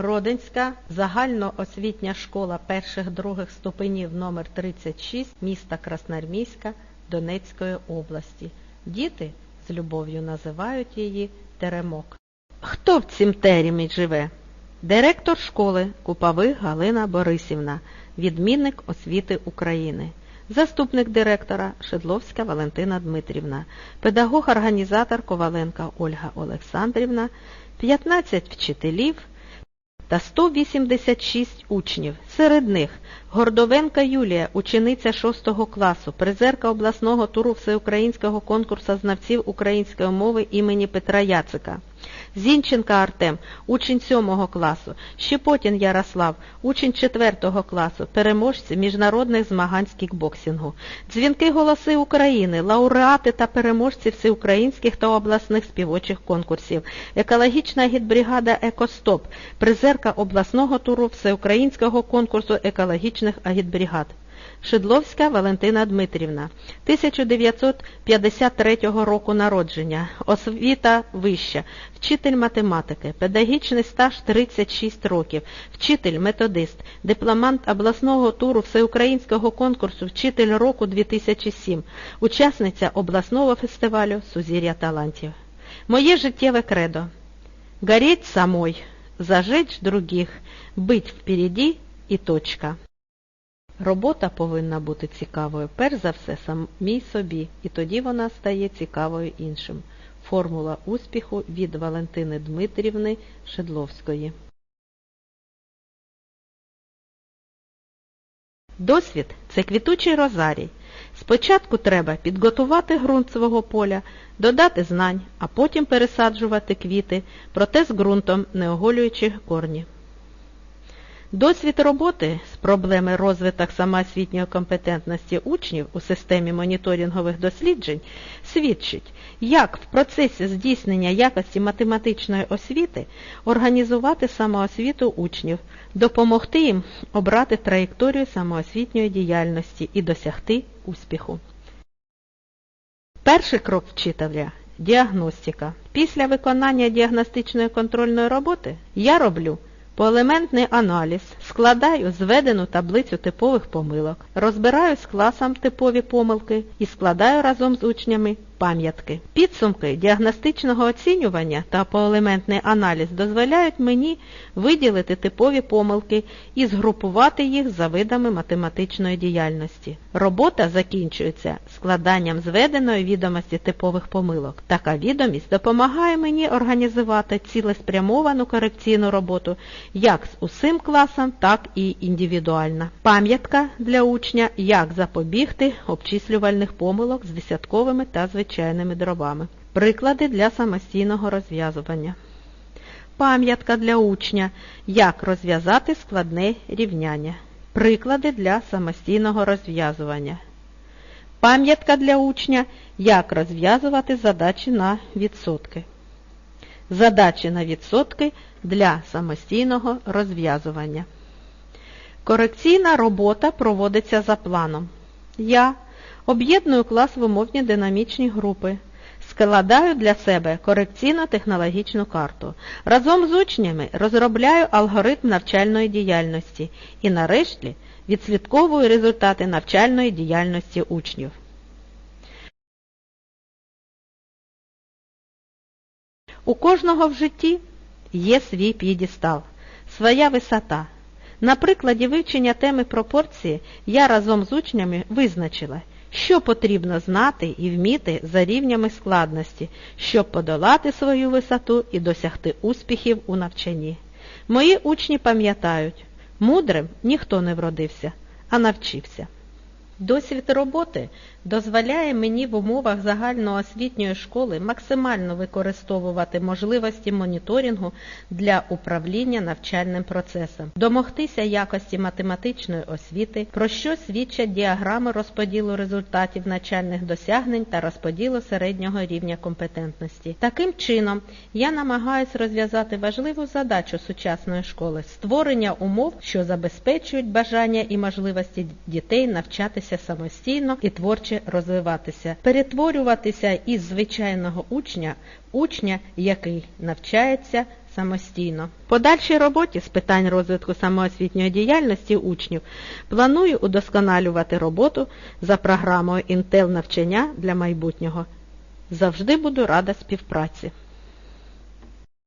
Родинська загальноосвітня школа перших-других ступенів номер 36 міста Красноармійська Донецької області. Діти з любов'ю називають її Теремок. Хто в цім теремі живе? Директор школи Купових Галина Борисівна, відмінник освіти України. Заступник директора Шедловська Валентина Дмитрівна, педагог-організатор Коваленка Ольга Олександрівна, 15 вчителів та 186 учнів. Серед них Гордовенка Юлія, учениця 6 класу, призерка обласного туру всеукраїнського конкурсу знавців української мови імені Петра Яцика. Зінченка Артем, учень 7 класу, Щепотін Ярослав, учень 4 класу, переможці міжнародних змагань з кікбоксингу. Дзвінки голоси України, лауреати та переможці всеукраїнських та обласних співочих конкурсів, екологічна гідбригада Екостоп, призерка обласного туру всеукраїнського конкурсу екологічних агітбригад. Шидловська Валентина Дмитрівна, 1953 року народження, освіта вища, вчитель математики, педагогічний стаж 36 років, вчитель-методист, дипломант обласного туру всеукраїнського конкурсу Вчитель року 2007, учасниця обласного фестивалю Сузір'я талантів. Моє життєве кредо. Гореть самой, зажечь других, быть впереді і точка. Робота повинна бути цікавою, перш за все, самій собі, і тоді вона стає цікавою іншим. Формула успіху від Валентини Дмитрівни Шедловської. Досвід це квітучий розарій. Спочатку треба підготувати ґрунт свого поля, додати знань, а потім пересаджувати квіти, проте з ґрунтом, не оголюючи корні. Досвід роботи з проблеми розвиток самоосвітньої компетентності учнів у системі моніторингових досліджень свідчить, як в процесі здійснення якості математичної освіти організувати самоосвіту учнів, допомогти їм обрати траєкторію самоосвітньої діяльності і досягти успіху. Перший крок вчителя діагностика. Після виконання діагностичної контрольної роботи я роблю Поелементний аналіз, складаю зведену таблицю типових помилок, розбираю з класом типові помилки і складаю разом з учнями пам'ятки. Підсумки діагностичного оцінювання та поелементний аналіз дозволяють мені виділити типові помилки і згрупувати їх за видами математичної діяльності. Робота закінчується складанням зведеної відомості типових помилок. Така відомість допомагає мені організувати цілеспрямовану корекційну роботу як з усім класом, так і індивідуально. Пам'ятка для учня, як запобігти обчислювальних помилок з десятковими та звичайними звичайними дробами. Приклади для самостійного розв'язування. Пам'ятка для учня. Як розв'язати складне рівняння. Приклади для самостійного розв'язування. Пам'ятка для учня. Як розв'язувати задачі на відсотки. Задачі на відсотки для самостійного розв'язування. Корекційна робота проводиться за планом. Я Об'єдную клас в динамічні групи. Складаю для себе корекційно-технологічну карту. Разом з учнями розробляю алгоритм навчальної діяльності і нарешті відслідковую результати навчальної діяльності учнів. У кожного в житті є свій п'єдестал, своя висота. На прикладі вивчення теми пропорції я разом з учнями визначила, що потрібно знати і вміти за рівнями складності, щоб подолати свою висоту і досягти успіхів у навчанні. Мої учні пам'ятають, мудрим ніхто не вродився, а навчився. Досвід роботи дозволяє мені в умовах загальноосвітньої школи максимально використовувати можливості моніторингу для управління навчальним процесом, домогтися якості математичної освіти, про що свідчать діаграми розподілу результатів навчальних досягнень та розподілу середнього рівня компетентності. Таким чином, я намагаюся розв'язати важливу задачу сучасної школи створення умов, що забезпечують бажання і можливості дітей навчатися самостійно і творчо розвиватися, перетворюватися із звичайного учня, учня, який навчається самостійно. Подальшій роботі з питань розвитку самоосвітньої діяльності учнів планую удосконалювати роботу за програмою Інтел навчання для майбутнього. Завжди буду рада співпраці.